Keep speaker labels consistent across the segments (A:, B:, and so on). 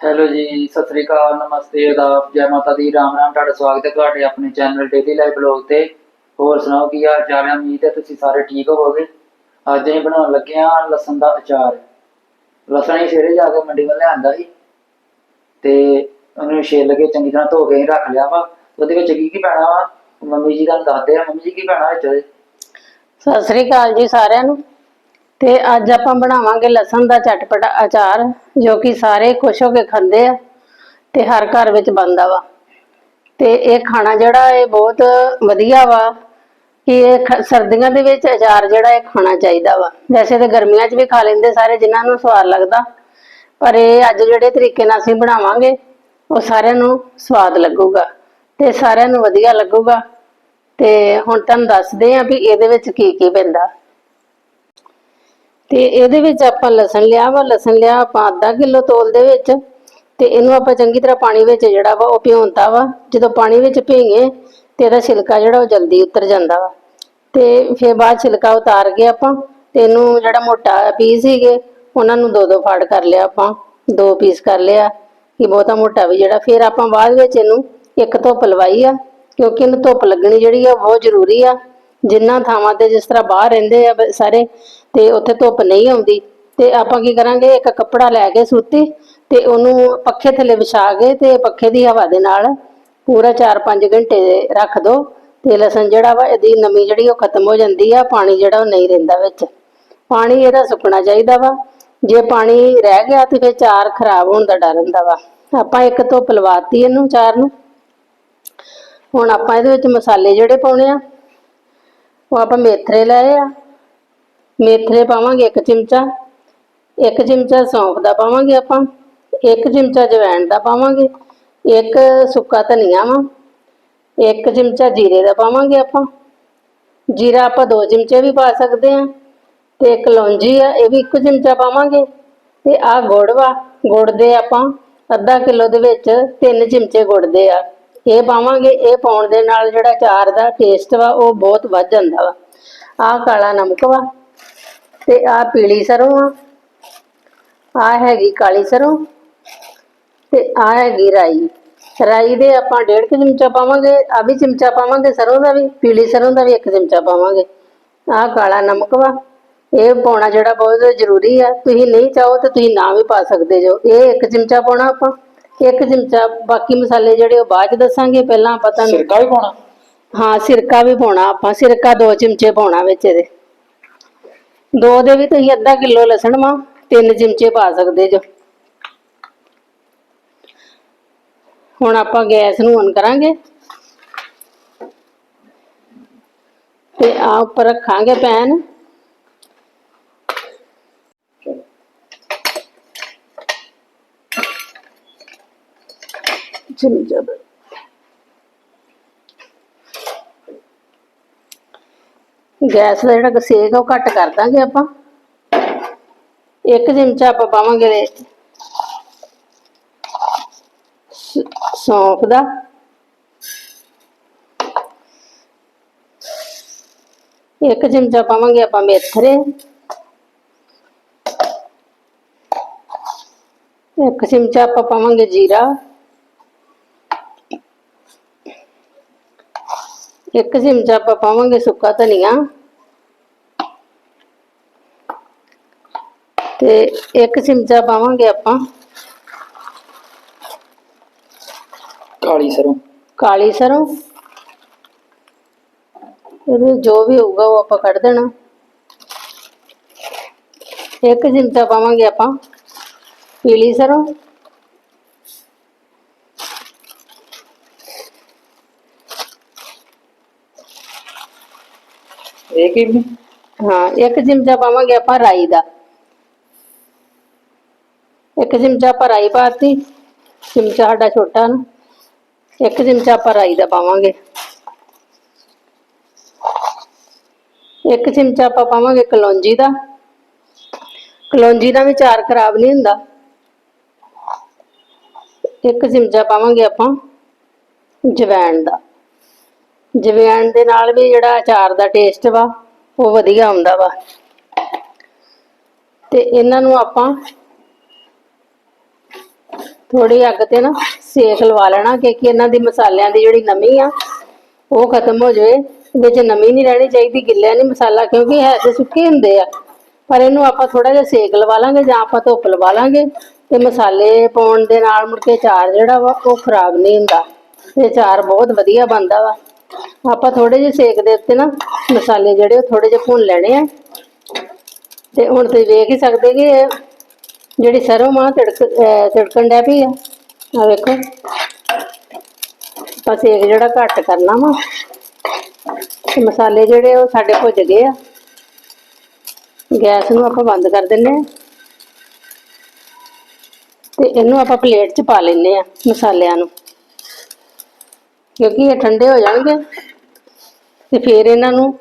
A: Hello ਜੀ, ਸਤਿ ਸ੍ਰੀ ਅਕਾਲ, ਨਮਸਤੇ ਆਦਾਬ ਜੈ ਮਾਤਾ ਦੀ, ਰਾਮ ਰਾਮ, ਤੁਹਾਡਾ ਸਵਾਗਤ ਹੈ ਤੁਹਾਡੇ ਆਪਣੇ ਚੈਨਲ ਡੇਲੀ ਲਾਈਫ ਬਲੌਗ ਤੇ। ਹੋਰ ਸੁਣਾਓ ਕੀ ਹਾਲ ਚਾਲ ਹੈ? ਉਮੀਦ ਹੈ ਤੁਸੀਂ ਸਾਰੇ ਠੀਕ ਹੋਵੋਗੇ। ਅੱਜ ਅਸੀਂ ਬਣਾਉਣ ਲੱਗੇ ਹਾਂ ਲਸਣ ਦਾ ਅਚਾਰ। ਲਸਣ ਹੀ ਸਵੇਰੇ ਜਾ ਕੇ ਮੰਡੀ ਵੱਲ ਲਿਆਂਦਾ ਸੀ। ਤੇ ਉਹਨੂੰ ਛਿੱਲ ਕੇ ਚੰਗੀ ਤਰ੍ਹਾਂ ਧੋ ਕੇ ਰੱਖ ਲਿਆ ਵਾ। ਉਹਦੇ ਵਿੱਚ ਕੀ ਕੀ ਪੈਣਾ ਵਾ? ਮੰਮੀ ਜੀ ਤੁਹਾਨੂੰ ਦੱਸਦੇ ਆ, ਮੰਮੀ ਜੀ ਕੀ ਪੈਣਾ ਵਿੱਚ
B: ਸਤਿ ਸ੍ਰੀ ਅਕਾਲ ਜੀ ਸਾਰਿਆਂ ਨੂੰ। ਤੇ ਅੱਜ ਆਪਾਂ ਬਣਾਵਾਂਗੇ ਲਸਣ ਦਾ ਚਟਪਟਾ ਅਚਾਰ, ਜੋ ਕਿ ਸਾਰੇ ਖੁਸ਼ ਹੋ ਕੇ ਖਾਂਦੇ ਆ ਤੇ ਹਰ ਘਰ ਵਿੱਚ ਬਣਦਾ ਵਾ। ਤੇ ਇਹ ਖਾਣਾ ਜਿਹੜਾ ਇਹ ਬਹੁਤ ਵਧੀਆ ਵਾ ਕਿ ਇਹ ਸਰਦੀਆਂ ਦੇ ਵਿੱਚ ਅਚਾਰ ਜਿਹੜਾ ਇਹ ਖਾਣਾ ਚਾਹੀਦਾ ਵਾ। ਵੈਸੇ ਤੇ ਗਰਮੀਆਂ 'ਚ ਵੀ ਖਾ ਲੈਂਦੇ ਸਾਰੇ ਜਿਨ੍ਹਾਂ ਨੂੰ ਸਵਾਦ ਲੱਗਦਾ, ਪਰ ਇਹ ਅੱਜ ਜਿਹੜੇ ਤਰੀਕੇ ਨਾਲ ਅਸੀਂ ਬਣਾਵਾਂਗੇ, ਉਹ ਸਾਰਿਆਂ ਨੂੰ ਸਵਾਦ ਲੱਗੂਗਾ ਤੇ ਸਾਰਿਆਂ ਨੂੰ ਵਧੀਆ ਲੱਗੂਗਾ। ਤੇ ਹੁਣ ਤੁਹਾਨੂੰ ਦੱਸਦੇ ਆ ਵੀ ਇਹਦੇ ਵਿੱਚ ਕੀ ਕੀ ਪੈਂਦਾ। ਤੇ ਇਹਦੇ ਵਿੱਚ ਆਪਾਂ ਲਸਣ ਲਿਆ ਵਾ, ਲਸਣ ਲਿਆ ਆਪਾਂ ਅੱਧਾ ਕਿਲੋ ਤੋਲ ਦੇ ਵਿੱਚ ਤੇ ਇਹਨੂੰ ਆਪਾਂ ਚੰਗੀ ਤਰ੍ਹਾਂ ਪਾਣੀ ਵਿੱਚ ਜਿਹੜਾ ਵਾ ਉਹ ਭਿਉਂਤਾ ਵਾ। ਜਦੋਂ ਪਾਣੀ ਵਿੱਚ ਭੀਂਗੇ ਤੇ ਇਹਦਾ ਛਿਲਕਾ ਜਿਹੜਾ ਉਹ ਜਲਦੀ ਉਤਰ ਜਾਂਦਾ ਵਾ। ਤੇ ਫਿਰ ਬਾਅਦ ਛਿਲਕਾ ਉਤਾਰ ਕੇ ਆਪਾਂ ਤੇ ਇਹਨੂੰ ਜਿਹੜਾ ਮੋਟਾ ਪੀਸ ਸੀਗੇ, ਉਹਨਾਂ ਨੂੰ ਦੋ ਦੋ ਫਾੜ ਕਰ ਲਿਆ ਆਪਾਂ। ਦੋ ਪੀਸ ਕਰ ਲਿਆ ਕਿ ਬਹੁਤਾ ਮੋਟਾ ਵੀ ਜਿਹੜਾ। ਫਿਰ ਆਪਾਂ ਬਾਅਦ ਵਿੱਚ ਇਹਨੂੰ ਇੱਕ ਧੁੱਪ ਲਵਾਈ ਆ, ਕਿਉਂਕਿ ਇਹਨੂੰ ਧੁੱਪ ਲੱਗਣੀ ਜਿਹੜੀ ਆ ਬਹੁਤ ਜ਼ਰੂਰੀ ਆ। ਜਿੰਨਾ ਥਾਵਾਂ ਤੇ ਜਿਸ ਤਰ੍ਹਾਂ ਬਾਹਰ ਰਹਿੰਦੇ ਆ ਸਾਰੇ ਤੇ ਉੱਥੇ ਧੁੱਪ ਨਹੀਂ ਆਉਂਦੀ। ਤੇ ਆਪਾਂ ਕੀ ਕਰਾਂਗੇ? ਇੱਕ ਕੱਪੜਾ ਲੈ ਕੇ ਸੂਤੀ ਤੇ ਉਹਨੂੰ ਪੱਖੇ ਥੱਲੇ ਵਿਛਾ ਕੇ ਤੇ ਪੱਖੇ ਦੀ ਹਵਾ ਦੇ ਨਾਲ ਪੂਰਾ 4-5 ਘੰਟੇ ਰੱਖ ਦੋ ਤੇ ਲਸਣ ਜਿਹੜਾ ਵਾ, ਇਹਦੀ ਨਮੀ ਜਿਹੜੀ ਉਹ ਖਤਮ ਹੋ ਜਾਂਦੀ ਆ, ਪਾਣੀ ਜਿਹੜਾ ਉਹ ਨਹੀਂ ਰਹਿੰਦਾ ਵਿੱਚ। ਪਾਣੀ ਇਹਦਾ ਸੁੱਕਣਾ ਚਾਹੀਦਾ ਵਾ। ਜੇ ਪਾਣੀ ਰਹਿ ਗਿਆ ਤੇ ਫਿਰ ਚਾਰ ਖਰਾਬ ਹੋਣ ਦਾ ਡਰ ਹੁੰਦਾ ਵਾ। ਆਪਾਂ ਇੱਕ ਧੁੱਪ ਲਵਾਤੀ ਇਹਨੂੰ ਚਾਰ ਨੂੰ। ਹੁਣ ਆਪਾਂ ਇਹਦੇ ਵਿੱਚ ਮਸਾਲੇ ਜਿਹੜੇ ਪਾਉਣੇ ਆ, ਉਹ ਆਪਾਂ ਮੇਥਰੇ ਲਏ ਆ। ਮੇਥਰੇ ਪਾਵਾਂਗੇ ਇੱਕ ਚਮਚਾ ਇੱਕ ਚਮਚਾ ਸੌਂਫ ਦਾ ਪਾਵਾਂਗੇ ਆਪਾਂ, ਇੱਕ ਚਮਚਾ ਜਵੈਣ ਦਾ ਪਾਵਾਂਗੇ, ਇੱਕ ਸੁੱਕਾ ਧਨੀਆ ਵਾ, ਇੱਕ ਚਮਚਾ ਜੀਰੇ ਦਾ ਪਾਵਾਂਗੇ ਆਪਾਂ। ਜੀਰਾ ਆਪਾਂ ਦੋ ਚਮਚੇ ਵੀ ਪਾ ਸਕਦੇ ਆ ਤੇ ਲੌਂਜੀ ਆ, ਇਹ ਵੀ ਇੱਕ ਚਮਚਾ ਪਾਵਾਂਗੇ। ਤੇ ਆ ਗੁੜ ਵਾ, ਗੁੜ ਦੇ ਆਪਾਂ ਅੱਧਾ ਕਿਲੋ ਦੇ ਵਿੱਚ ਤਿੰਨ ਚਮਚੇ ਗੁੜ ਦੇ ਆ। ਇਹ ਪਾਵਾਂਗੇ, ਇਹ ਪਾਉਣ ਦੇ ਨਾਲ ਜਿਹੜਾ ਚਾਰ ਦਾ ਟੇਸਟ ਵਾ, ਉਹ ਬਹੁਤ ਵੱਧ ਜਾਂਦਾ ਵਾ। ਆ ਕਾਲਾ ਨਮਕ ਵਾ ਤੇ ਆ ਪੀਲੀ ਸਰੋਂ ਆ। ਆ ਹੈਗੀ ਕਾਲੀ ਸਰੋਂ ਤੇ ਆ ਹੈਗੀ ਰਾਈ। ਰਾਈ ਦੇ ਆਪਾਂ ਡੇਢ ਕੁ ਚਮਚਾ ਪਾਵਾਂਗੇ ਆ ਵੀ ਚਮਚਾ ਪਾਵਾਂਗੇ ਸਰੋਂ ਦਾ ਵੀ ਪੀਲੀ ਸਰੋਂ ਦਾ ਵੀ ਇੱਕ ਚਮਚਾ ਪਾਵਾਂਗੇ। ਆ ਕਾਲਾ ਨਮਕ ਵਾ ਇਹ ਪਾਉਣਾ ਜਿਹੜਾ ਬਹੁਤ ਜ਼ਰੂਰੀ ਆ। ਤੁਸੀਂ ਨਹੀਂ ਚਾਹੋ ਤਾਂ ਤੁਸੀਂ ਨਾ ਵੀ ਪਾ ਸਕਦੇ ਜੋ। ਇਹ ਇੱਕ ਚਮਚਾ ਪਾਉਣਾ ਆਪਾਂ ਇੱਕ ਚਮਚਾ। ਬਾਕੀ ਮਸਾਲੇ ਜਿਹੜੇ ਉਹ ਬਾਅਦ ਚ ਦੱਸਾਂਗੇ ਪਹਿਲਾਂ ਆਪਾਂ ਤੁਹਾਨੂੰ
A: ਸਿਰਕਾ ਵੀ ਪਾਉਣਾ?
B: ਹਾਂ ਸਿਰਕਾ ਵੀ ਪਾਉਣਾ ਆਪਾਂ। ਸਿਰਕਾ ਦੋ ਚਮਚੇ ਪਾਉਣਾ ਵਿੱਚ ਇਹਦੇ। ਦੋ ਦੇ ਵੀ ਤੁਸੀਂ ਅੱਧਾ ਕਿਲੋ ਲਸਣ ਵਾ, ਤਿੰਨ ਚਮਚੇ ਪਾ ਸਕਦੇ ਜੋ। ਹੁਣ ਆਪਾਂ ਗੈਸ ਨੂੰ ਔਨ ਕਰਾਂਗੇ। ਤੇ ਆ ਉੱਪਰ ਰੱਖਾਂਗੇ ਪੈਨ। ਚਮਚਾ ਗੈਸ ਦਾ ਜਿਹੜਾ ਸੇਕ ਆ ਉਹ ਘੱਟ ਕਰ ਦਾਂਗੇ ਆਪਾਂ। ਇੱਕ ਚਮਚਾ ਆਪਾਂ ਪਾਵਾਂਗੇ ਇਹਦੇ ਸੌਂਫ ਦਾ। ਇੱਕ ਚਮਚਾ ਪਾਵਾਂਗੇ ਆਪਾਂ ਮੇਥਰੇ। ਇੱਕ ਚਮਚਾ ਆਪਾਂ ਪਾਵਾਂਗੇ ਜੀਰਾ। ਇੱਕ ਚਮਚਾ ਆਪਾਂ ਪਾਵਾਂਗੇ ਸੁੱਕਾ ਧਨੀਆ। ਤੇ ਇੱਕ ਚਮਚਾ ਪਾਵਾਂਗੇ ਆਪਾਂ।
A: ਕਾਲੀ ਸਰੋਂ।
B: ਕਾਲੀ ਸਰੋਂ। ਇਹਦੇ ਜੋ ਵੀ ਹੋਊਗਾ ਉਹ ਆਪਾਂ ਕੱਢ ਦੇਣਾ। ਇੱਕ ਚਮਚਾ ਪਾਵਾਂਗੇ ਆਪਾਂ। ਪੀਲੀ ਸਰੋਂ।
A: ਇਹ ਕੀ
B: ਹਾਂ ਇੱਕ ਚਮਚਾ ਪਾਵਾਂਗੇ ਆਪਾਂ ਰਾਈ ਦਾ। ਇੱਕ ਚਮਚਾ ਆਪਾਂ ਰਾਈ ਪਾਤੀ, ਚਮਚਾ ਸਾਡਾ ਛੋਟਾ ਨਾ, ਇੱਕ ਚਮਚਾ ਆਪਾਂ ਰਾਈ ਦਾ ਪਾਵਾਂਗੇ। ਇੱਕ ਚਮਚਾ ਆਪਾਂ ਪਾਵਾਂਗੇ ਕਲੌਂਜੀ ਦਾ। ਕਲੌਂਜੀ ਦਾ ਵੀ ਚਾਰ ਖਰਾਬ ਨਹੀਂ ਹੁੰਦਾ। ਇੱਕ ਚਮਚਾ ਪਾਵਾਂਗੇ ਆਪਾਂ ਜਵੈਣ ਦਾ। ਜਵੈਣ ਦੇ ਨਾਲ ਵੀ ਜਿਹੜਾ ਅਚਾਰ ਦਾ ਟੇਸਟ ਵਾ, ਉਹ ਵਧੀਆ ਆਉਂਦਾ ਵਾ। ਤੇ ਇਹਨਾਂ ਨੂੰ ਆਪਾਂ ਥੋੜੀ ਅੱਗ ਤੇ ਨਾ ਸੇਕ ਲਵਾ ਲੈਣਾ, ਕਿਉਂਕਿ ਇਹਨਾਂ ਦੀ ਮਸਾਲਿਆਂ ਦੀ ਜਿਹੜੀ ਨਮੀ ਆ, ਉਹ ਖਤਮ ਹੋ ਜਾਵੇ। ਵਿੱਚ ਨਮੀ ਨਹੀਂ ਰਹਿਣੀ ਚਾਹੀਦੀ ਗਿੱਲਿਆ ਨਹੀਂ ਮਸਾਲਾ, ਕਿਉਂਕਿ ਹੈ ਤੇ ਸੁੱਕੇ ਹੁੰਦੇ ਆ। ਪਰ ਇਹਨੂੰ ਆਪਾਂ ਥੋੜਾ ਜਿਹਾ ਸੇਕ ਲਵਾ ਲਾਂਗੇ ਜਾਂ ਆਪਾਂ ਧੁੱਪ ਲਵਾ ਲਾਂਗੇ। ਤੇ ਮਸਾਲੇ ਪਾਉਣ ਦੇ ਨਾਲ ਮੁੜ ਕੇ ਚਾਰ ਜਿਹੜਾ ਵਾ, ਉਹ ਖਰਾਬ ਨਹੀਂ ਹੁੰਦਾ। ਤੇ ਚਾਰ ਬਹੁਤ ਵਧੀਆ ਬਣਦਾ ਵਾ। ਆਪਾਂ ਥੋੜੇ ਜਿਹੇ ਸੇਕ ਦੇ ਉੱਤੇ ਨਾ ਮਸਾਲੇ ਜਿਹੜੇ, ਉਹ ਥੋੜੇ ਜਿਹੇ ਭੁੰਨ ਲੈਣੇ ਆ। ਤੇ ਹੁਣ ਤੁਸੀਂ ਵੇਖ ਹੀ ਸਕਦੇ ਕਿ ਜਿਹੜੀ ਸਰੋਂ ਮਾਂ ਤੜਕ, ਅਹ ਤੜਕਣ ਡੈ ਪਈ ਆ। ਆ ਵੇਖੋ। ਆਪਾਂ ਸੇਕ ਜਿਹੜਾ ਘੱਟ ਕਰਨਾ ਵਾ, ਤੇ ਮਸਾਲੇ ਜਿਹੜੇ ਉਹ ਸਾਡੇ ਭੁੱਜ ਗਏ ਆ। ਗੈਸ ਨੂੰ ਆਪਾਂ ਬੰਦ ਕਰ ਦਿੰਨੇ ਆ। ਤੇ ਇਹਨੂੰ ਆਪਾਂ ਪਲੇਟ 'ਚ ਪਾ ਲੈਨੇ ਆ ਮਸਾਲਿਆਂ ਨੂੰ। ਕਿਉਂਕਿ ਇਹ ਠੰਡੇ ਹੋ ਜਾਣਗੇ। ਤੇ ਫਿਰ ਇਹਨਾਂ ਨੂੰ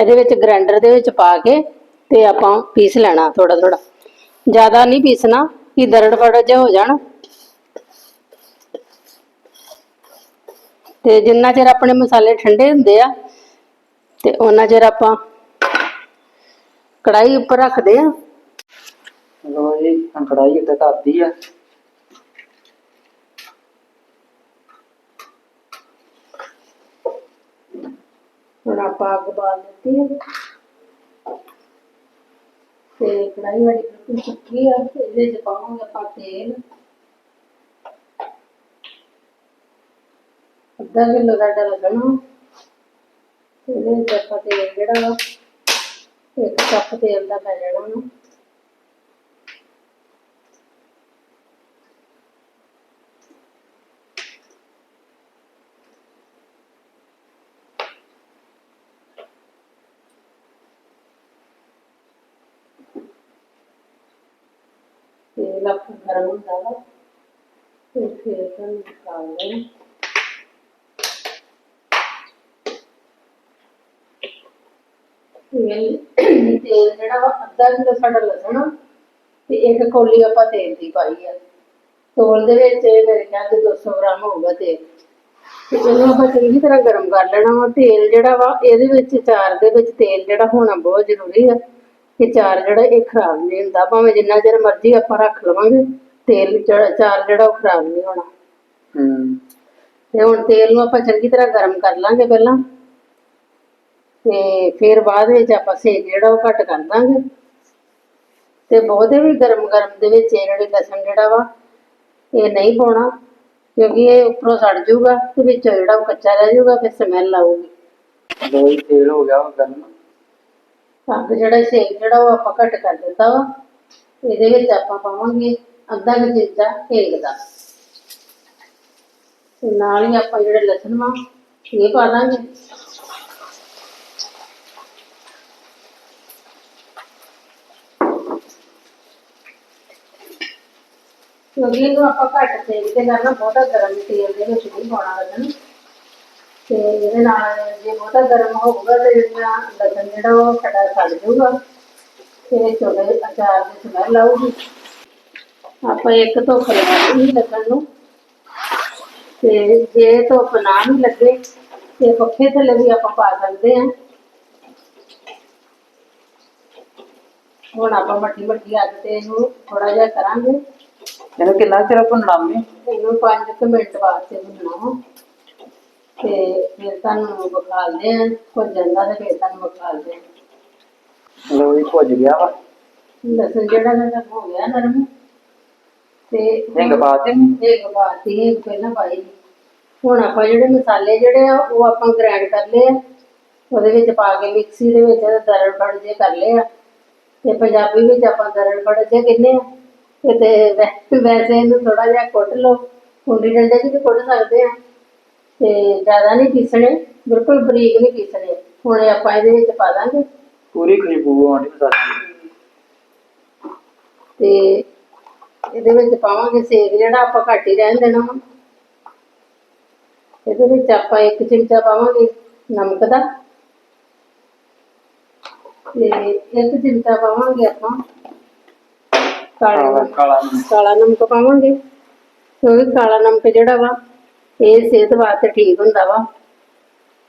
B: ਇਹਦੇ ਵਿੱਚ ਗ੍ਰਾਈਂਡਰ ਦੇ ਵਿੱਚ ਪਾ ਕੇ ਤੇ ਆਪਾਂ ਪੀਸ ਲੈਣਾ ਥੋੜਾ ਥੋੜਾ ਜ਼ਿਆਦਾ ਨਹੀਂ ਪੀਸਣਾ ਕਿ ਦਰੜ ਫੜ ਜਿਹਾ ਹੋ ਜਾਣ। ਤੇ ਜਿੰਨਾ ਚਿਰ ਆਪਣੇ ਮਸਾਲੇ ਠੰਡੇ ਹੁੰਦੇ ਆ ਤੇ ਉਹਨਾਂ ਚਿਰ ਆਪਾਂ ਕੜਾਈ ਉੱਪਰ ਰੱਖਦੇ ਆ।
A: ਲੋ ਜੀ ਹੁਣ ਕੜਾਈ ਉੱਤੇ ਧਰਦੀ ਆ।
B: ਹੁਣ ਆਪਾਂ ਅੱਗ ਬਾਲ ਦਿੱਤੀ ਹੈ ਤੇ ਕੜਾਈ ਵਾਲੀ ਬਿਲਕੁਲ ਸੁੱਕੀ ਆ ਇਹਦੇ ਚ ਪਾਵਾਂਗੇ ਆਪਾਂ ਤੇਲ। ਅੱਧਾ ਕਿਲੋ ਸਾਡਾ ਲੱਗਣਾ। ਇਹਦੇ ਵਿੱਚ ਆਪਾਂ ਤੇਲ ਜਿਹੜਾ ਵਾ, ਇੱਕ ਕੱਪ ਤੇਲ ਦਾ ਪੈ ਜਾਣਾ ਉਹਨੂੰ ਤੇਲ ਆਪਣਾ ਗਰਮ ਹੁੰਦਾ ਵਾ, ਤੇ ਫਿਰ ਤੁਹਾਨੂੰ ਨਿਕਾਲ ਲੈਣਾ। ਤੇਲ ਤੇਲ ਜਿਹੜਾ ਵਾ, ਅੱਧਾ ਕਿਲੋ ਸਾਡਾ ਲਸਣ ਤੇ ਇੱਕ ਕੌਲੀ ਆਪਾਂ ਤੇਲ ਦੀ ਪਾਈ ਆ। ਤੋਲ ਦੇ ਵਿੱਚ ਮੇਰੇ ਖਿਆਲ ਚ 200 ਗ੍ਰਾਮ ਹੋਊਗਾ ਤੇਲ। ਤੇ ਇਹਨੂੰ ਆਪਾਂ ਚੰਗੀ ਤਰ੍ਹਾਂ ਗਰਮ ਕਰ ਲੈਣਾ ਵਾ। ਤੇਲ ਜਿਹੜਾ ਵਾ, ਇਹਦੇ ਵਿੱਚ ਚਾਰ ਦੇ ਵਿੱਚ ਤੇਲ ਜਿਹੜਾ ਹੋਣਾ ਬਹੁਤ ਜ਼ਰੂਰੀ ਆ। ਕਿ ਚਾਰ ਜਿਹੜਾ ਇਹ ਖਰਾਬ ਨਹੀਂ ਹੁੰਦਾ ਭਾਵੇਂ ਜਿੰਨਾ ਚਿਰ ਮਰਜ਼ੀ ਆਪਾਂ ਰੱਖ ਲਵਾਂਗੇ ਤੇਲ ਜਿਹੜਾ ਚਾਰ ਜਿਹੜਾ ਉਹ ਖਰਾਬ ਨਹੀਂ ਹੋਣਾ।
A: ਹੂੰ।
B: ਤੇ ਹੁਣ ਤੇਲ ਨੂੰ ਆਪਾਂ ਚੰਗੀ ਤਰ੍ਹਾਂ ਗਰਮ ਕਰ ਲਾਂਗੇ ਪਹਿਲਾਂ ਤੇ ਫਿਰ ਬਾਅਦ ਵਿੱਚ ਆਪਾਂ ਸੇਕ ਜਿਹੜਾ ਉਹ ਘੱਟ ਕਰ ਦਾਂਗੇ ਤੇ ਬਹੁਤੇ ਵੀ ਗਰਮ ਗਰਮ ਦੇ ਵਿੱਚ ਇਹ ਜਿਹੜੇ ਲਸਣ ਜਿਹੜਾ ਵਾ ਇਹ ਨਹੀਂ ਪਾਉਣਾ ਕਿਉਂਕਿ ਇਹ ਉੱਪਰੋਂ ਸੜ ਜਾਊਗਾ ਤੇ ਵਿੱਚੋਂ ਜਿਹੜਾ ਉਹ ਕੱਚਾ ਰਹਿ ਜਾਊਗਾ ਫਿਰ ਸਮੈਲ ਆਊਗੀ।
A: ਲੋ ਜੀ ਤੇਲ ਹੋ ਗਿਆ ਗਰਮ।
B: ਅੱਗ ਜਿਹੜਾ ਸੇਕ ਜਿਹੜਾ ਉਹ ਆਪਾਂ ਘੱਟ ਕਰ ਦਿੱਤਾ ਵਾ, ਇਹਦੇ ਵਿੱਚ ਆਪਾਂ ਪਾਵਾਂਗੇ ਅੱਧਾ ਕੁ ਚਮਚਾ ਹਿੰਗ ਦਾ। ਤੇ ਨਾਲ ਹੀ ਆਪਾਂ ਜਿਹੜੇ ਲਸਣ ਵਾ, ਇਹ ਪਾ ਦਾਂਗੇ। ਕਿਉਂਕਿ ਇਹਨੂੰ ਆਪਾਂ ਘੱਟ ਤੇਲ ਤੇ ਕਰਨਾ, ਬਹੁਤਾ ਗਰਮ ਤੇਲ ਦੇ ਵਿੱਚ ਨਹੀਂ ਪਾਉਣਾ ਲਸਣ ਤੇ ਇਹਦੇ ਨਾਲ ਜੇ ਬਹੁਤਾ ਗਰਮ ਹੋਊਗਾ ਤੇ ਜਿਹੜਾ ਲਸਣ ਜਿਹੜਾ ਉਹ ਸਾਡਾ ਸੜ ਜਾਊਗਾ। ਤੇ ਛੋਲੇ ਅਚਾਰ ਦੀ ਸਮੈਲ ਆਊਗੀ ਆਪਾਂ ਇੱਕ ਧੁੱਪ ਲਗਾਉਣੀ ਲਸਣ ਨੂੰ। ਤੇ ਜੇ ਧੁੱਪ ਨਾ ਵੀ ਲੱਗੇ ਤੇ ਪੱਖੇ ਥੱਲੇ ਵੀ ਆਪਾਂ ਪਾ ਸਕਦੇ ਹਾਂ। ਹੁਣ ਆਪਾਂ ਮੱਠੀ ਮੱਠੀ ਅੱਗ ਤੇ ਇਹਨੂੰ ਥੋੜਾ ਜਿਹਾ ਕਰਾਂਗੇ।
A: ਇਹਨੂੰ ਕਿੰਨਾ ਚਿਰ ਭੁੰਨਣਾ ਮੈਂ
B: ਇਹਨੂੰ 5 ਮਿੰਟ ਵਾਸਤੇ ਭੁੰਨਣਾ ਤੇ ਫਿਰ ਤੁਹਾਨੂੰ ਵਿਖਾਲਦੇ ਆ ਭੁੱਜ ਜਾਂਦਾ ਤੇ ਫਿਰ ਤੁਹਾਨੂੰ ਵਿਖਾਲਦੇ ਆ
A: ਲੋ ਜੀ ਭੁੱਜ ਗਿਆ ਵਾ।
B: ਲਸਣ ਜਿਹੜਾ ਨਾ ਹੋ ਗਿਆ ਨਰਮ। ਤੇ
A: ਹਿੰਗ ਪਾ ਦੇ
B: ਹਿੰਗ ਪਾਤੀ ਹਿੰਗ ਪਹਿਲਾਂ ਪਾਈ। ਸੀ। ਹੁਣ ਆਪਾਂ ਜਿਹੜੇ ਮਸਾਲੇ ਜਿਹੜੇ ਆ ਉਹ ਆਪਾਂ ਗ੍ਰਾਈਂਡ ਕਰ ਲਏ ਆ। ਉਹਦੇ ਵਿੱਚ ਪਾ ਕੇ ਮਿਕਸੀ ਦੇ ਵਿੱਚ ਦਰੜ ਫੜ ਜੇ ਕਰ ਲਏ ਆ। ਤੇ ਪੰਜਾਬੀ ਵਿੱਚ ਆਪਾਂ ਦਰੜ ਫੜ ਜੇ ਕਹਿੰਦੇ ਆ। ਤੇ ਤੇ ਵੈ- ਵੈਸੇ ਇਹਨੂੰ ਥੋੜਾ ਜਿਹਾ ਕੁੱਟ ਲਓ। ਕੁੰਡੀ ਡੰਡੇ 'ਚ ਵੀ ਕੁੱਟ ਸਕਦੇ ਆ। ਤੇ ਜ਼ਿਆਦਾ ਨਹੀਂ ਪੀਸਣੇ ਬਿਲਕੁਲ ਬਰੀਕ ਨਹੀਂ ਪੀਸਣੇ। ਹੁਣ ਆਪਾਂ ਇਹਦੇ ਵਿੱਚ ਪਾ ਦਾਂਗੇ।
A: ਪੂਰੀ ਖੁਸ਼ਬੂ ਆਉਂਦੀ ਦੀ
B: ਤੇ ਇਹਦੇ ਵਿੱਚ ਪਾਵਾਂਗੇ ਸੇਕ ਜਿਹੜਾ ਆਪਾਂ ਘੱਟ ਹੀ ਰਹਿਣ ਦੇਣਾ ਵਾ। ਇਹਦੇ ਵਿੱਚ ਆਪਾਂ ਇੱਕ ਚਮਚਾ ਪਾਵਾਂਗੇ ਨਮਕ ਦਾ। ਤੇ ਇੱਕ ਚਮਚਾ ਪਾਵਾਂਗੇ ਆਪਾਂ ਕਾਲਾ।
A: ਕਾਲਾ
B: ਨਮਕ। ਪਾਵਾਂਗੇ। ਕਿਉਂਕਿ ਕਾਲਾ ਨਮਕ ਜਿਹੜਾ ਵਾ ਇਹ ਸਿਹਤ ਵਾਸਤੇ ਠੀਕ ਹੁੰਦਾ ਵਾ,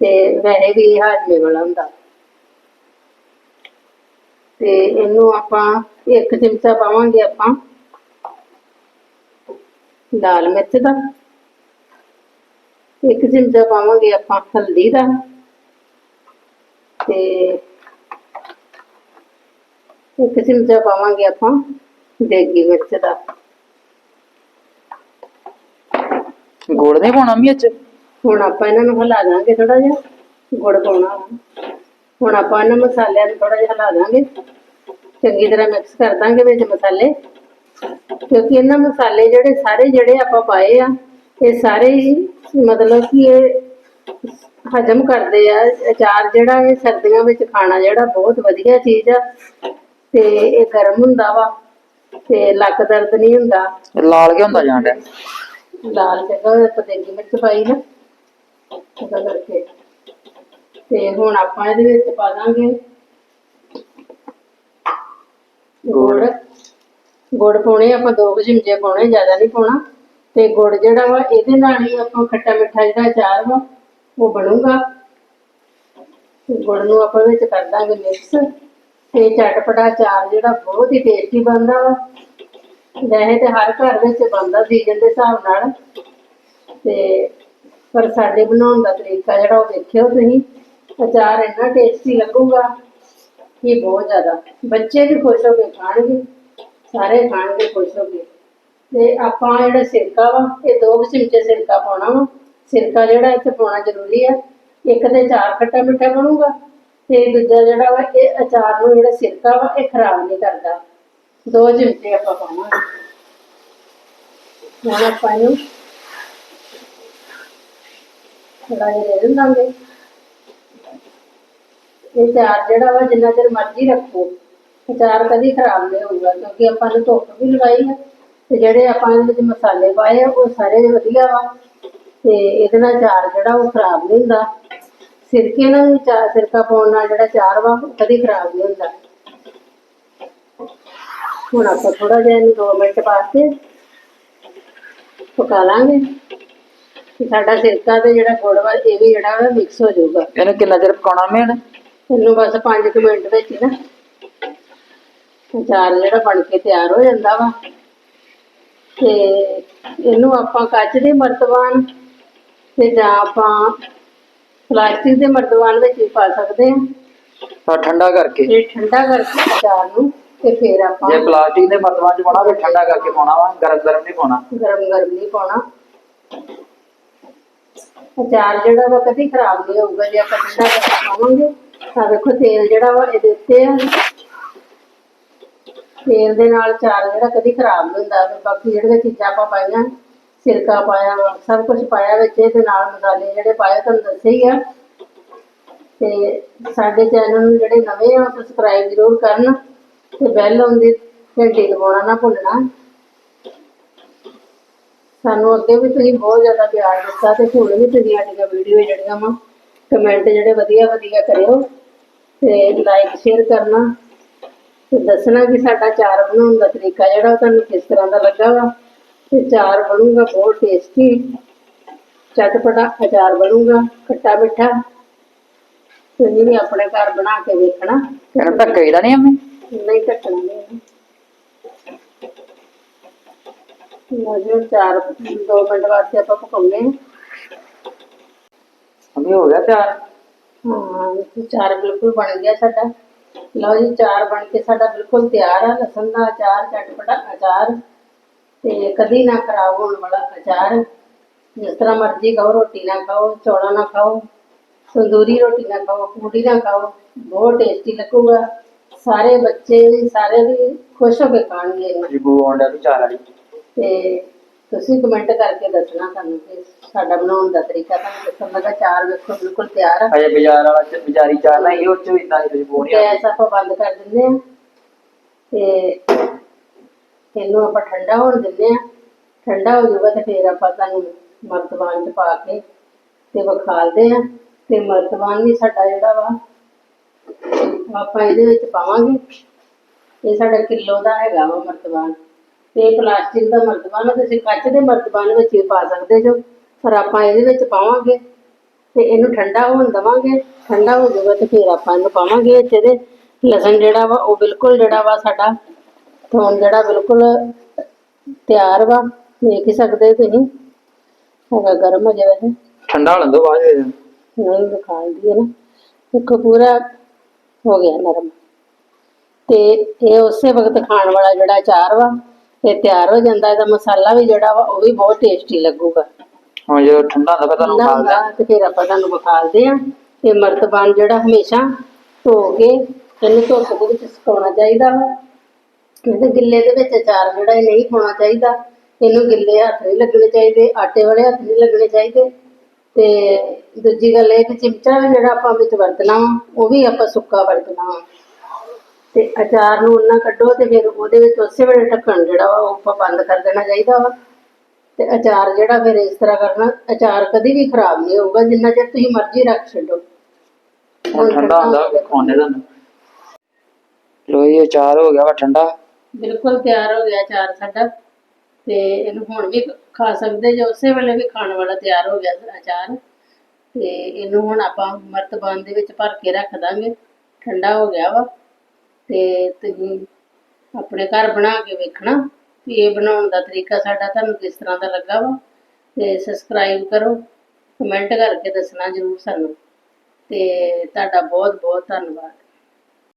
B: ਤੇ ਵੈਸੇ ਵੀ ਇਹ ਹਾਜ਼ਮੇ ਵਾਲਾ ਹੁੰਦਾ। ਤੇ ਇਹਨੂੰ ਆਪਾਂ ਇੱਕ ਚਮਚਾ ਪਾਵਾਂਗੇ ਆਪਾਂ ਲਾਲ ਮਿਰਚ ਦਾ। ਇੱਕ ਚਮਚਾ ਪਾਵਾਂਗੇ ਆਪਾਂ ਹਲਦੀ ਦਾ। ਤੇ ਇੱਕ ਚਮਚਾ ਪਾਵਾਂਗੇ ਆਪਾਂ ਦੇਗੀ ਮਿਰਚ ਦਾ।
A: ਗੁੜ ਨਹੀਂ ਪਾਉਣਾ ਮੰਮੀ ਇਹ ਚ
B: ਹੁਣ ਆਪਾਂ ਇਹਨਾਂ ਨੂੰ ਹਿਲਾ ਦਾਂਗੇ ਥੋੜਾ ਜਿਹਾ ਗੁੜ ਪਾਉਣਾ। ਹੁਣ ਆਪਾਂ ਇਹਨਾਂ ਮਸਾਲਿਆਂ ਨੂੰ ਥੋੜਾ ਜਿਹਾ ਹਿਲਾ ਦਾਂਗੇ। ਚੰਗੀ ਤਰ੍ਹਾਂ ਮਿਕਸ ਕਰ ਦਾਂਗੇ ਵਿੱਚ ਮਸਾਲੇ। ਕਿਉਂਕਿ ਇਹਨਾਂ ਮਸਾਲੇ ਜਿਹੜੇ ਸਾਰੇ ਜਿਹੜੇ ਆਪਾਂ ਪਾਏ ਆ ਇਹ ਸਾਰੇ ਹੀ ਮਤਲਬ ਕਿ ਇਹ ਹਜਮ ਕਰਦੇ ਆ। ਅਚਾਰ ਜਿਹੜਾ ਇਹ ਸਰਦੀਆਂ ਵਿੱਚ ਖਾਣਾ ਜਿਹੜਾ ਬਹੁਤ ਵਧੀਆ ਚੀਜ਼ ਆ। ਤੇ ਇਹ ਗਰਮ ਹੁੰਦਾ ਵਾ ਤੇ ਲੱਕ ਦਰਦ ਨਹੀਂ ਹੁੰਦਾ।
A: ਲਾਲ ਕੇ ਹੁੰਦਾ ਜਾਂਦਾ
B: ਲਾਲ ਜਗ੍ਹਾ ਪਤੇਲੀ ਮਿਰਚ ਪਾਈ ਨਾ। ਉਹਦਾ ਕਰਕੇ। ਤੇ ਹੁਣ ਆਪਾਂ ਇਹਦੇ ਵਿੱਚ ਪਾ ਦਾਂਗੇ ਗੁੜ। ਗੁੜ ਪਾਉਣੇ ਆਪਾਂ ਦੋ ਕੁ ਚਮਚੇ ਪਾਉਣੇ, ਜ਼ਿਆਦਾ ਨਹੀਂ ਪਾਉਣਾ। ਤੇ ਗੁੜ ਜਿਹੜਾ ਵਾ, ਇਹਦੇ ਨਾਲ ਹੀ ਆਪਾਂ ਖੱਟਾ ਮਿੱਠਾ ਜਿਹੜਾ ਅਚਾਰ ਵਾ, ਉਹ ਬਣੂਗਾ। ਗੁੜ ਨੂੰ ਆਪਾਂ ਵਿੱਚ ਕਰ ਦਾਂਗੇ ਮਿਕਸ। ਤੇ ਚਟਪਟਾ ਅਚਾਰ ਜਿਹੜਾ ਬਹੁਤ ਹੀ ਟੇਸਟੀ ਬਣਦਾ ਵਾ। ਵੈਸੇ ਤੇ ਹਰ ਘਰ ਵਿੱਚ ਬਣਦਾ ਸੀਜ਼ਨ ਦੇ ਹਿਸਾਬ ਨਾਲ। ਤੇ ਪਰ ਸਾਡੇ ਬਣਾਉਣ ਦਾ ਤਰੀਕਾ ਜਿਹੜਾ ਉਹ ਵੇਖਿਓ ਤੁਸੀਂ, ਅਚਾਰ ਇੰਨਾ ਟੇਸਟੀ ਲੱਗੂਗਾ ਕਿ ਬਹੁਤ ਜ਼ਿਆਦਾ। ਬੱਚੇ ਵੀ ਖੁਸ਼ ਹੋ ਕੇ ਖਾਣਗੇ, ਸਾਰੇ ਖਾਣਗੇ, ਖੁਸ਼ ਹੋ ਕੇ। ਤੇ ਆਪਾਂ ਜਿਹੜਾ ਸਿਰਕਾ ਵਾ, ਇਹ ਦੋ ਕੁ ਚਮਚੇ ਸਿਰਕਾ ਪਾਉਣਾ ਵਾ। ਸਿਰਕਾ ਜਿਹੜਾ ਇੱਥੇ ਪਾਉਣਾ ਜ਼ਰੂਰੀ ਆ, ਇੱਕ ਤੇ ਚਾਰ ਖੱਟਾ ਮਿੱਠਾ ਬਣੂਗਾ, ਤੇ ਦੂਜਾ ਜਿਹੜਾ ਵਾ, ਇਹ ਅਚਾਰ ਨੂੰ ਜਿਹੜਾ ਸਿਰਕਾ ਵਾ, ਇਹ ਖਰਾਬ ਨਹੀਂ ਕਰਦਾ। ਦੋ ਚਮਚੇ ਆਪਾਂ ਪਾਵਾਂਗੇ। ਹੁਣ ਆਪਾਂ ਇਹਨੂੰ ਥੋੜਾ ਜਿਹਾ ਦੇ ਦਿੰਦਾਂਗੇ ਇਹ ਚਾਰ ਜਿਹੜਾ ਵਾ, ਜਿੰਨਾ ਚਿਰ ਮਰਜ਼ੀ ਰੱਖੋ। ਅਚਾਰ ਕਦੀ ਖਰਾਬ ਨਹੀਂ ਹੋਊਗਾ, ਕਿਉਂਕਿ ਆਪਾਂ ਨੇ ਧੁੱਪ ਵੀ ਲਗਾਈ ਹੈ ਤੇ ਜਿਹੜੇ ਆਪਾਂ ਇਹਦੇ ਵਿੱਚ ਮਸਾਲੇ ਪਾਏ ਆ, ਉਹ ਸਾਰੇ ਵਧੀਆ ਵਾ। ਤੇ ਇਹਦੇ ਨਾਲ ਚਾਰ ਜਿਹੜਾ ਉਹ ਖਰਾਬ ਨਹੀਂ ਹੁੰਦਾ। ਸਿਰਕੇ ਨਾਲ ਚਾਰ ਸਿਰਕਾ ਪਾਉਣ ਨਾਲ ਜਿਹੜਾ ਚਾਰ ਵਾ ਕਦੀ ਖਰਾਬ ਨਹੀਂ ਹੁੰਦਾ। ਹੁਣ ਆਪਾਂ ਥੋੜਾ ਜਿਹਾ ਇਹਨੂੰ 2 ਮਿੰਟ ਵਾਸਤੇ ਪਕਾ ਲਾਂਗੇ। ਤੇ ਸਾਡਾ ਸਿਰਕਾ ਤੇ ਜਿਹੜਾ ਗੁੜ ਵਾ ਇਹ ਵੀ ਜਿਹੜਾ ਵਾ ਮਿਕਸ ਹੋ ਜਾਊਗਾ।
A: ਇਹਨੂੰ ਕਿੰਨਾ ਚਿਰ ਪਕਾਉਣਾ ਮੇਨ
B: ਇਹਨੂੰ? ਬਸ 5 ਮਿੰਟ ਵਿੱਚ ਹੀ ਨਾ ਅਚਾਰ ਜਿਹੜਾ ਬਣ ਕੇ ਤਿਆਰ ਹੋ ਜਾਂਦਾ ਵਾ। ਤੇ ਇਹਨੂੰ ਆਪਾਂ ਕੱਚ ਦੇ ਮਰਤਬਾਨ ਤੇ ਜਾਂ ਆਪਾਂ ਪਲਾਸਟਿਕ ਦੇ ਮਰਤਬਾਨ ਵਿੱਚ ਵੀ ਪਾ ਸਕਦੇ ਹਾਂ।
A: ਆ ਠੰਡਾ ਕਰਕੇ।
B: ਠੰਡਾ ਕਰਕੇ ਅਚਾਰ ਨੂੰ ਤੇ ਫਿਰ ਆਪਾਂ
A: ਜੇ ਪਲਾਸਟਿਕ ਦੇ ਮਰਤਬਾਨ ਚ ਪਾਉਣਾ ਫਿਰ ਠੰਡਾ ਕਰਕੇ ਪਾਉਣਾ ਵਾ ਗਰਮ ਗਰਮ ਨਹੀਂ ਪਾਉਣਾ।
B: ਗਰਮ ਗਰਮ ਨਹੀਂ ਪਾਉਣਾ। ਅਚਾਰ ਜਿਹੜਾ ਵਾ ਕਦੀ ਖਰਾਬ ਨਹੀਂ ਹੋਊਗਾ ਜੇ ਆਪਾਂ ਠੰਡਾ ਕਰਕੇ ਪਾਵਾਂਗੇ ਤਾਂ ਵੇਖੋ ਤੇਲ ਜਿਹੜਾ ਵਾ ਇਹਦੇ ਉੱਤੇ ਆ। ਤੇਲ ਦੇ ਨਾਲ ਅਚਾਰ ਜਿਹੜਾ ਕਦੀ ਖਰਾਬ ਨਹੀਂ ਹੁੰਦਾ ਤੇ ਬਾਕੀ ਜਿਹੜੀਆਂ ਚੀਜ਼ਾਂ ਆਪਾਂ ਪਾਈਆਂ ਸਿਰਕਾ ਪਾਇਆ ਸਭ ਕੁਝ ਪਾਇਆ ਵਿੱਚ ਇਹਦੇ ਨਾਲ ਮਸਾਲੇ ਜਿਹੜੇ ਪਾਏ ਤੁਹਾਨੂੰ ਦੱਸੇ ਹੀ ਆ। ਤੇ ਸਾਡੇ ਚੈਨਲ ਨੂੰ ਜਿਹੜੇ ਨਵੇਂ ਆ ਸਬਸਕ੍ਰਾਈਬ ਜ਼ਰੂਰ ਕਰਨ। ਤੇ ਬੈਲ ਆਉਂਦੀ ਘੰਟੀ ਦਬਾਉਣਾ ਨਾ ਭੁੱਲਣਾ। ਸਾਨੂੰ ਅੱਗੇ ਵੀ ਤੁਸੀਂ ਬਹੁਤ ਜ਼ਿਆਦਾ ਪਿਆਰ ਦਿੱਤਾ ਤੇ ਹੁਣ ਵੀ ਤੁਸੀਂ ਸਾਡੀਆਂ ਵੀਡੀਓ ਜਿਹੜੀਆਂ ਵਾ ਕਮੈਂਟ ਜਿਹੜੇ ਵਧੀਆ ਵਧੀਆ ਕਰਿਓ ਤੇ ਲਾਈਕ ਸ਼ੇਅਰ ਕਰਨਾ ਤੇ ਦੱਸਣਾ ਕਿ ਸਾਡਾ ਚਾਰ ਬਣਾਉਣ ਦਾ ਤਰੀਕਾ ਜਿਹੜਾ ਤੁਹਾਨੂੰ ਕਿਸ ਤਰ੍ਹਾਂ ਦਾ ਲੱਗਾ ਵਾ। ਤੇ ਚਾਰ ਬਣੂਗਾ ਬਹੁਤ ਟੇਸਟੀ ਚਟਪਟਾ ਅਚਾਰ ਬਣੂਗਾ, ਖੱਟਾ ਮਿੱਠਾ। ਤੁਸੀਂ ਵੀ ਆਪਣੇ ਘਰ ਬਣਾ ਕੇ ਵੇਖਣਾ।
A: ਇਹਨੂੰ ਢੱਕਈਦਾ ਨਹੀਂ ਅੰਮੀ?
B: ਨਹੀਂ ਕੱਟਣਾ ਨਹੀਂ ਲਓ ਜੀ ਚਾਰ ਦੋ ਮਿੰਟ ਵਾਸਤੇ ਆਪਾਂ ਪਕਾਉਣੇ ਆ
A: ਅੰਮੀ ਹੋ ਗਿਆ ਤਿਆਰ
B: ਹਾਂ ਤੇ ਚਾਰ ਬਿਲਕੁਲ ਬਣ ਗਿਆ ਸਾਡਾ ਲਓ ਜੀ ਚਾਰ ਬਣ ਕੇ ਸਾਡਾ ਬਿਲਕੁਲ ਤਿਆਰ ਆ ਲਸਣ ਦਾ ਅਚਾਰ ਚਟਪਟਾ ਅਚਾਰ ਤੇ ਕਦੀ ਨਾ ਖਰਾਬ ਹੋਣ ਵਾਲਾ ਅਚਾਰ ਜਿਸ ਤਰ੍ਹਾਂ ਮਰਜ਼ੀ ਖਾਓ ਰੋਟੀ ਨਾਲ ਖਾਓ ਚੌਲਾਂ ਨਾਲ ਖਾਓ ਤੰਦੂਰੀ ਰੋਟੀ ਨਾਲ ਖਾਓ ਪੂੜੀ ਨਾਲ ਖਾਓ ਬਹੁਤ ਟੇਸਟੀ ਲੱਗੂਗਾ ਸਾਰੇ ਬੱਚੇ ਵੀ ਸਾਰੇ ਵੀ ਖੁਸ਼ ਹੋ ਕੇ ਖਾਣਗੇ। ਇਹਨੂੰ
A: ਖੁਸ਼ਬੂ ਆਉਂਦਾ ਵੀ ਚਾਰ ਵਾਲੀ।
B: ਤੇ ਤੁਸੀਂ ਕਮੈਂਟ ਕਰਕੇ ਦੱਸਣਾ ਸਾਨੂੰ ਕਿ ਸਾਡਾ ਬਣਾਉਣ ਦਾ ਤਰੀਕਾ ਤੁਹਾਨੂੰ ਦੱਸਣ ਲੱਗਾ ਚਾਰ ਵੇਖੋ ਬਿਲਕੁਲ ਤਿਆਰ ਆ।
A: ਅਜੇ ਬਾਜ਼ਾਰ ਵਾਲਾ ਚ ਬਾਜ਼ਾਰੀ ਚਾਹ ਨਹੀਂ ਉਹ ਚ ਇਦਾਂ ਦੀ ਖੁਸ਼ਬੂ ਨਹੀਂ ਆਉਂਦੀ।
B: ਗੈਸ ਆਪਾਂ ਬੰਦ ਕਰ ਦਿੰਦੇ ਆ ਤੇ ਇਹਨੂੰ ਆਪਾਂ ਠੰਡਾ ਹੋਣ ਦਿੰਦੇ ਆ ਠੰਡਾ ਹੋ ਜਾਊਗਾ ਤੇ ਫਿਰ ਆਪਾਂ ਤੁਹਾਨੂੰ ਮਰਤਬਾਨ ਚ ਪਾ ਕੇ ਤੇ ਵਿਖਾਲਦੇ ਆ ਤੇ ਮਰਤਬਾਨ ਵੀ ਸਾਡਾ ਜਿਹੜਾ ਵਾ ਆਪਾਂ ਇਹਦੇ ਵਿੱਚ ਪਾਵਾਂਗੇ। ਇਹ ਸਾਡਾ ਕਿਲੋ ਦਾ ਹੈਗਾ ਵਾ ਮਰਤਬਾਨ। ਤੇ ਪਲਾਸਟਿਕ ਦਾ ਮਰਤਬਾਨ ਆ, ਤੁਸੀਂ ਕੱਚ ਦੇ ਮਰਤਬਾਨ ਵਿੱਚ ਵੀ ਪਾ ਸਕਦੇ ਜੋ। ਪਰ ਆਪਾਂ ਇਹਦੇ ਵਿੱਚ ਪਾਵਾਂਗੇ ਤੇ ਇਹਨੂੰ ਠੰਡਾ ਹੋਣ ਦਵਾਂਗੇ। ਠੰਡਾ ਹੋ ਜਾਊਗਾ ਤੇ ਫਿਰ ਆਪਾਂ ਇਹਨੂੰ ਪਾਵਾਂਗੇ ਇਹਦੇ ਲਸਣ ਜਿਹੜਾ ਵਾ ਉਹ ਬਿਲਕੁਲ ਜਿਹੜਾ ਵਾ ਸਾਡਾ ਥੋਮ ਜਿਹੜਾ ਬਿਲਕੁਲ ਤਿਆਰ ਵਾ। ਦੇਖ ਹੀ ਸਕਦੇ ਹੋ ਤੁਸੀਂ। ਹੈਗਾ ਗਰਮ ਹੋ ਜਾਵੇ
A: ਠੰਡਾ ਹੋਣ ਦੋ ਬਾਅਦ ਵਿੱਚ
B: ਨਹੀਂ ਦਿਖਾਉਂਦੀ ਹੈ ਨਾ। ਦੇਖੋ ਪੂਰਾ ਹੋ ਗਿਆ ਨਰਮ। ਤੇ ਇਹ ਉਸੇ ਵਕਤ ਖਾਣ ਵਾਲਾ ਜਿਹੜਾ ਅਚਾਰ ਵਾ ਇਹ ਤਿਆਰ ਹੋ ਜਾਂਦਾ ਇਹਦਾ ਮਸਾਲਾ ਵੀ ਜਿਹੜਾ ਵਾ ਉਹ ਵੀ ਬਹੁਤ ਟੇਸਟੀ ਲੱਗੂਗਾ।
A: ਹੁਣ ਜਦੋਂ ਠੰਡਾ ਹੁੰਦਾ ਫਿਰ ਤੁਹਾਨੂੰ
B: ਠੰਡਾ
A: ਖਾ ਲਿਆ
B: ਹੁੰਦਾ ਤੇ ਫਿਰ ਆਪਾਂ ਤੁਹਾਨੂੰ ਵਿਖਾਲਦੇ ਆ ਤੇ ਮਰਤਬਾਨ ਜਿਹੜਾ ਹਮੇਸ਼ਾ ਧੋ ਕੇ ਇਹਨੂੰ ਧੁੱਪ ਦੇ ਵਿੱਚ ਸੁਕਾਉਣਾ ਚਾਹੀਦਾ ਵਾ। ਕਹਿੰਦੇ ਗਿੱਲੇ ਦੇ ਵਿੱਚ ਅਚਾਰ ਜਿਹੜਾ ਇਹ ਨਹੀਂ ਪਾਉਣਾ ਚਾਹੀਦਾ। ਇਹਨੂੰ ਗਿੱਲੇ ਹੱਥ ਨਹੀਂ ਲੱਗਣੇ ਚਾਹੀਦੇ ਆਟੇ ਵਾਲੇ ਹੱਥ ਨਹੀਂ ਲੱਗਣੇ ਚਾਹੀਦੇ। ਤੇ ਦੂਜੀ ਗੱਲ ਇਹ ਕਿ ਚਿਮਚਾ ਵੀ ਜਿਹੜਾ ਆਪਾਂ ਵਿੱਚ ਵਰਤਣਾ ਉਹ ਵੀ ਆਪਾਂ ਸੁੱਕਾ ਵਰਤਣਾ ਤੇ ਅਚਾਰ ਨੂੰ ਉਹਨਾਂ ਕੱਢੋ ਤੇ ਫਿਰ ਉਹਦੇ ਵਿੱਚ ਉਸੇ ਵੇਲੇ ਢੱਕਣ ਜਿਹੜਾ ਵਾ ਉਹ ਆਪਾਂ ਬੰਦ ਕਰ ਦੇਣਾ ਚਾਹੀਦਾ ਵਾ। ਤੇ ਅਚਾਰ ਜਿਹੜਾ ਫਿਰ ਇਸ ਤਰ੍ਹਾਂ ਕਰਨਾ ਅਚਾਰ ਕਦੀ ਵੀ ਖਰਾਬ ਨਹੀਂ ਹੋਊਗਾ ਜਿੰਨਾ ਚਿਰ ਤੁਸੀਂ ਮਰਜ਼ੀ ਰੱਖ ਛੱਡੋ।
A: ਹੁਣ ਠੰਡਾ ਹੁੰਦਾ ਖਾਣੇ ਤੁਹਾਨੂੰ। ਲੋ ਇਹ ਅਚਾਰ ਹੋ ਗਿਆ ਵਾ ਠੰਡਾ।
B: ਬਿਲਕੁਲ ਤਿਆਰ ਹੋ ਗਿਆ ਅਚਾਰ ਸਾਡਾ। ਤੇ ਇਹਨੂੰ ਹੁਣ ਵੀ ਖਾ ਸਕਦੇ ਜੇ, ਉਸੇ ਵੇਲੇ ਵੀ ਖਾਣ ਵਾਲਾ ਤਿਆਰ ਹੋ ਗਿਆ ਅਚਾਰ। ਤੇ ਇਹਨੂੰ ਹੁਣ ਆਪਾਂ ਮਰਤਬਾਨ ਦੇ ਵਿੱਚ ਭਰ ਕੇ ਰੱਖ ਦਾਂਗੇ। ਠੰਡਾ ਹੋ ਗਿਆ ਵਾ। ਤੇ ਤੁਸੀਂ ਆਪਣੇ ਘਰ ਬਣਾ ਕੇ ਵੇਖਣਾ ਵੀ ਇਹ ਬਣਾਉਣ ਦਾ ਤਰੀਕਾ ਸਾਡਾ ਤੁਹਾਨੂੰ ਕਿਸ ਤਰ੍ਹਾਂ ਦਾ ਲੱਗਾ ਵਾ। ਤੇ ਸਬਸਕ੍ਰਾਈਬ ਕਰੋ ਕਮੈਂਟ ਕਰਕੇ ਦੱਸਣਾ ਜ਼ਰੂਰ ਸਾਨੂੰ। ਤੇ ਤੁਹਾਡਾ ਬਹੁਤ ਬਹੁਤ ਧੰਨਵਾਦ।